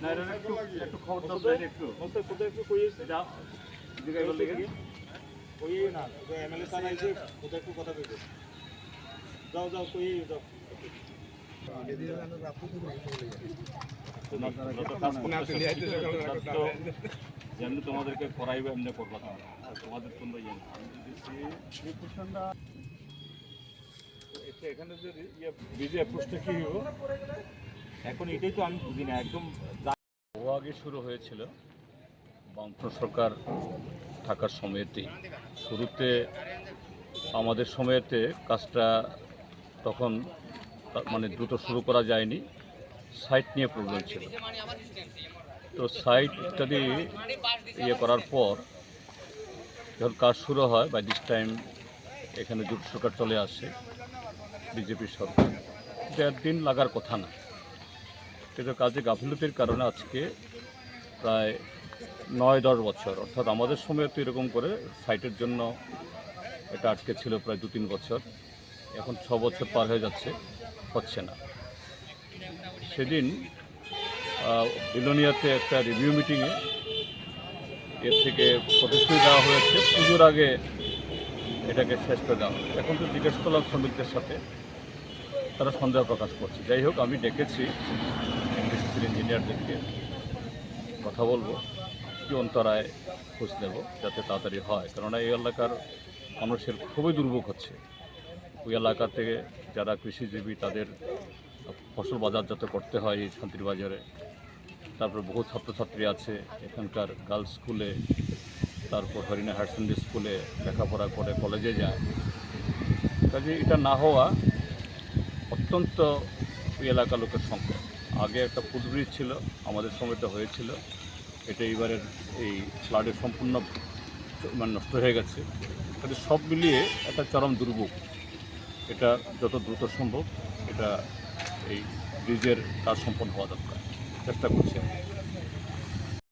না এটা একটু একটু খবর দাও একটু। মোস্তাক কোথায় একটু কই এসে যাও? কই না এমএলএ স্যার আইছে কোথায় একটু কথা কইবে। যাও যাও কই যাও। যেমনি তোমাদেরকে করাইবে এমনি করবা তোমাদের তোমরা ইয়ে না। এখানে যে ইয়ে বিজে কি হইব? এখন এটাই তো আমি বুঝি না, একদম ও আগে শুরু হয়েছিল, বামফ্রন্ট সরকার থাকার সময়তেই। শুরুতে, আমাদের সময়তে কাজটা তখন মানে দ্রুত শুরু করা যায়নি। সাইট নিয়ে প্রবলেম ছিল। তো সাইট ইত্যাদি ইয়ে করার পর, যখন কাজ শুরু হয় বাই দিস টাইম এখানে জোট সরকার চলে আসে বিজেপির সরকার। দেড় দিন লাগার কথা না। কিন্তু কাজে গাফিলতির কারণে আজকে প্রায় নয় দশ বছর, অর্থাৎ আমাদের সময় তো এরকম করে সাইটের জন্য এটা আটকে ছিল প্রায় দু তিন বছর, এখন ছ বছর পার হয়ে যাচ্ছে, হচ্ছে না সেদিন বিলোনিয়াতে একটা রিভিউ মিটিংয়ে এর থেকে প্রতিশ্রুতি দেওয়া হয়েছে, পুজোর আগে এটাকে শেষ করে দেওয়া হবে। এখন তো জিজ্ঞেস করলাম শ্রমিকদের সাথে, তারা সন্দেহ প্রকাশ করছে যাই হোক, আমি ডেকেছি ইন্ডাস্ট্রিয়াল ইঞ্জিনিয়ারদেরকে কথা বলব কি অন্তরায় খোঁজ নেব, যাতে তাড়াতাড়ি হয়। কেননা এই এলাকার মানুষের খুবই দুর্ভোগ হচ্ছে। ওই এলাকা থেকে যারা কৃষিজীবী, তাদের ফসল বাজারজাত করতে হয় এই শান্তির বাজারে তারপর বহু ছাত্রছাত্রী আছে এখানকার গার্লস স্কুলে, তারপর হরিণা হায়ার সেকেন্ডারি স্কুলে লেখাপড়া করে, কলেজে যায়। কাজে এটা না হওয়া অত্যন্ত ওই এলাকার লোকের সংকট। আগে একটা ফুটব্রিজ ছিল, আমাদের সময়টা হয়েছিল। এটা এইবারের এই ফ্লাডে সম্পূর্ণ মানে নষ্ট হয়ে গেছে। এটা সব মিলিয়ে একটা চরম দুর্ভোগ। এটা যত দ্রুত সম্ভব, এটা এই ব্রিজের কাজ সম্পন্ন হওয়া দরকার। চেষ্টা করছি।